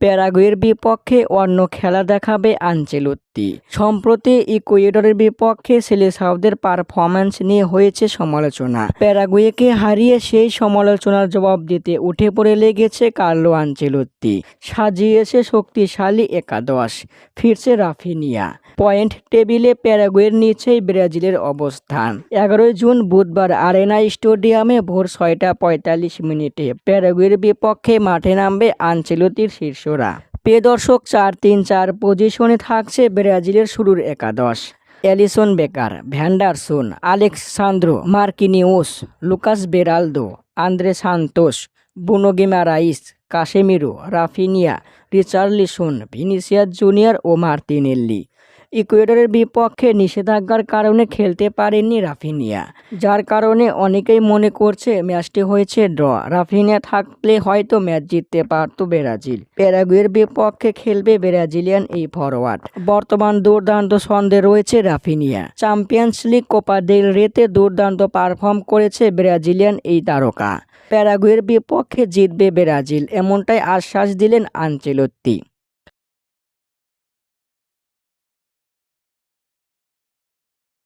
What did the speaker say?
প্যারাগুয়ের বিপক্ষে অন্য খেলা দেখাবে আনচেলত্তি সম্প্রতি ইকুয়েডরের বিপক্ষে সেলেসাউদের পারফরম্যান্স নিয়ে হয়েছে সমালোচনা। প্যারাগুয়েকে হারিয়ে সেই সমালোচনার জবাব দিতে উঠে পড়ে লেগেছে কার্লো আনচেলত্তি সাজিয়েছে শক্তিশালী একাদশ, ফিরছে রাফিনিয়া। পয়েন্ট টেবিলে প্যারাগুয়ের নিচেই ব্রাজিলের অবস্থান। এগারোই জুন বুধবার আরেনা স্টেডিয়ামে ভোর ছয়টা পঁয়তাল্লিশ মিনিটে প্যারাগুয়ের বিপক্ষে মাঠে নামবে আঞ্চেলতির শীর্ষরা। প্রিয় দর্শক, চার তিন চার পজিশনে থাকছে ব্রাজিলের শুরুর একাদশ। Alisson Becker, Vanderson, Alexsandro Marquinhos, Lucas Beraldo, Andrey Santos Bruno Guimaraes rice Casemiro Raphinha, Richarlison, Vinicius Junior ও মার্তিনেল্লি। ইকুয়েডরের বিপক্ষে নিষেধাজ্ঞার কারণে খেলতে পারেননি রাফিনিয়া, যার কারণে অনেকেই মনে করছে ম্যাচটি হয়েছে ড্র। রাফিনিয়া থাকলে হয়তো ম্যাচ জিততে পারত ব্রাজিল। প্যারাগুয়ের বিপক্ষে খেলবে ব্রাজিলিয়ান এই ফরওয়ার্ড বর্তমান দুর্দান্ত ছন্দে রয়েছে Raphinha. Champions League Copa del Rey দুর্দান্ত পারফর্ম করেছে ব্রাজিলিয়ান এই তারকা। প্যারাগুয়ের বিপক্ষে জিতবে ব্রাজিল, এমনটাই আশ্বাস দিলেন আনচেলত্তি